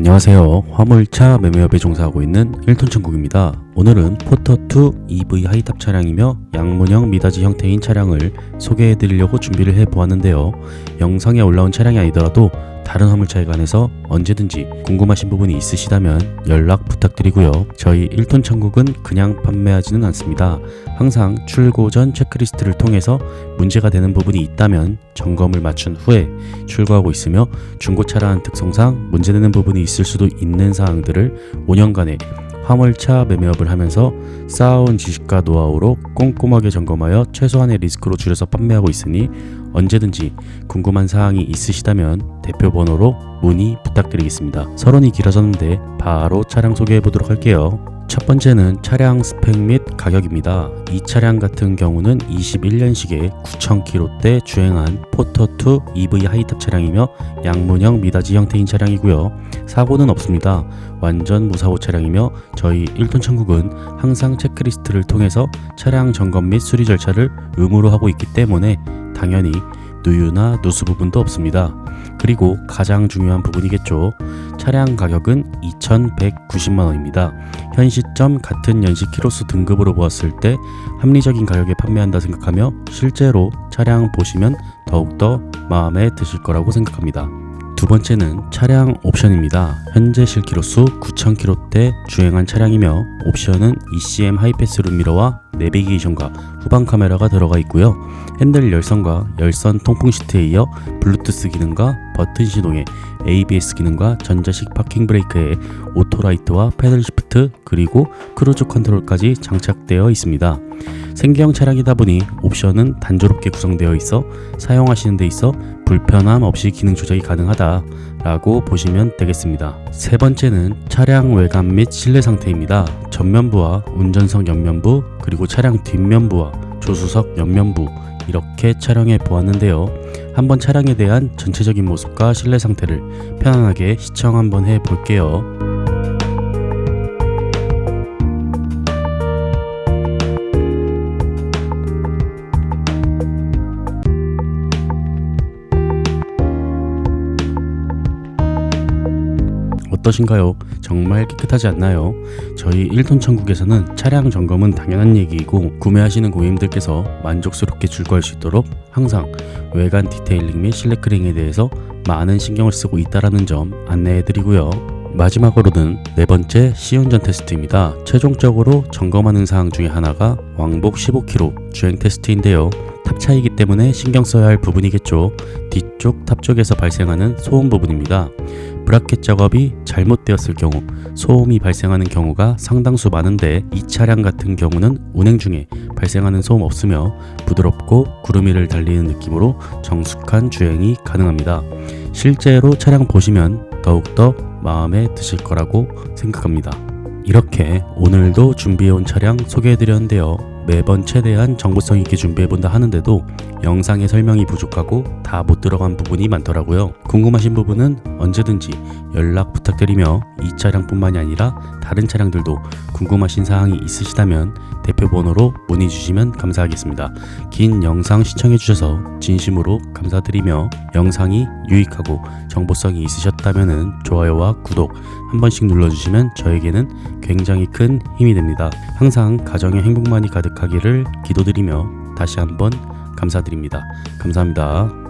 안녕하세요. 화물차 매매업에 종사하고 있는 1톤 천국입니다. 오늘은 포터2 EV 하이탑 차량이며 양문형 미다지 형태인 차량을 소개해 드리려고 준비를 해 보았는데요. 영상에 올라온 차량이 아니더라도 다른 화물차에 관해서 언제든지 궁금하신 부분이 있으시다면 연락 부탁드리고요. 저희 1톤 천국은 그냥 판매하지는 않습니다. 항상 출고 전 체크리스트를 통해서 문제가 되는 부분이 있다면 점검을 마친 후에 출고하고 있으며 중고차라는 특성상 문제되는 부분이 있을 수도 있는 사항들을 5년간의 화물차 매매업을 하면서 쌓아온 지식과 노하우로 꼼꼼하게 점검하여 최소한의 리스크로 줄여서 판매하고 있으니 언제든지 궁금한 사항이 있으시다면 대표 번호로 문의 부탁드리겠습니다. 서론이 길어졌는데 바로 차량 소개해 보도록 할게요. 첫 번째는 차량 스펙 및 가격입니다. 이 차량 같은 경우는 21년식에 9,000km대 주행한 포터2 EV 하이탑 차량이며 양문형 미다지 형태인 차량이고요. 사고는 없습니다. 완전 무사고 차량이며 저희 1톤 천국은 항상 체크리스트를 통해서 차량 점검 및 수리 절차를 의무로 하고 있기 때문에 당연히 누유나 누수 부분도 없습니다. 그리고 가장 중요한 부분이겠죠. 차량 가격은 2,190만 원입니다. 현 시점 같은 연식 키로수 등급으로 보았을 때 합리적인 가격에 판매한다 생각하며 실제로 차량 보시면 더욱더 마음에 드실 거라고 생각합니다. 두 번째는 차량 옵션입니다. 현재 실키로수 9,000km대 주행한 차량이며 옵션은 ECM 하이패스 룸미러와 내비게이션과 후방 카메라가 들어가 있고요. 핸들 열선과 열선 통풍 시트에 이어 블루투스 기능과 버튼 시동에 ABS 기능과 전자식 파킹 브레이크에 오토라이트와 패들 시프트 그리고 크루즈 컨트롤까지 장착되어 있습니다. 생계형 차량이다 보니 옵션은 단조롭게 구성되어 있어 사용하시는 데 있어 불편함 없이 기능 조작이 가능하다라고 보시면 되겠습니다. 세 번째는 차량 외관 및 실내 상태입니다. 전면부와 운전석 옆면부 그리고 차량 뒷면부와 조수석 옆면부 이렇게 촬영해 보았는데요. 한번 차량에 대한 전체적인 모습과 실내 상태를 편안하게 시청 한번 해 볼게요. 어떠신가요? 정말 깨끗하지 않나요? 저희 1톤 천국에서는 차량 점검은 당연한 얘기이고 구매하시는 고객님들께서 만족스럽게 출고할 수 있도록 항상 외관 디테일링 및 실내 크링에 대해서 많은 신경을 쓰고 있다라는 점 안내해 드리고요. 마지막으로는 네 번째 시운전 테스트입니다. 최종적으로 점검하는 사항 중에 하나가 왕복 15km 주행 테스트인데요. 탑 차이기 때문에 신경 써야 할 부분이겠죠. 뒤쪽 탑 쪽에서 발생하는 소음 부분입니다. 브라켓 작업이 잘못되었을 경우 소음이 발생하는 경우가 상당수 많은데 이 차량 같은 경우는 운행 중에 발생하는 소음 없으며 부드럽고 구름 위를 달리는 느낌으로 정숙한 주행이 가능합니다. 실제로 차량 보시면 더욱더 마음에 드실 거라고 생각합니다. 이렇게 오늘도 준비해온 차량 소개해드렸는데요. 매번 최대한 정보성 있게 준비해본다 하는데도 영상의 설명이 부족하고 다 못 들어간 부분이 많더라고요. 궁금하신 부분은 언제든지 연락 부탁드리며 이 차량뿐만이 아니라 다른 차량들도 궁금하신 사항이 있으시다면 대표 번호로 문의 주시면 감사하겠습니다. 긴 영상 시청해주셔서 진심으로 감사드리며 영상이 유익하고 정보성이 있으셨다면 좋아요와 구독 한 번씩 눌러주시면 저에게는 굉장히 큰 힘이 됩니다. 항상 가정에 행복만이 가득하기를 기도드리며 다시 한번 감사드립니다. 감사합니다.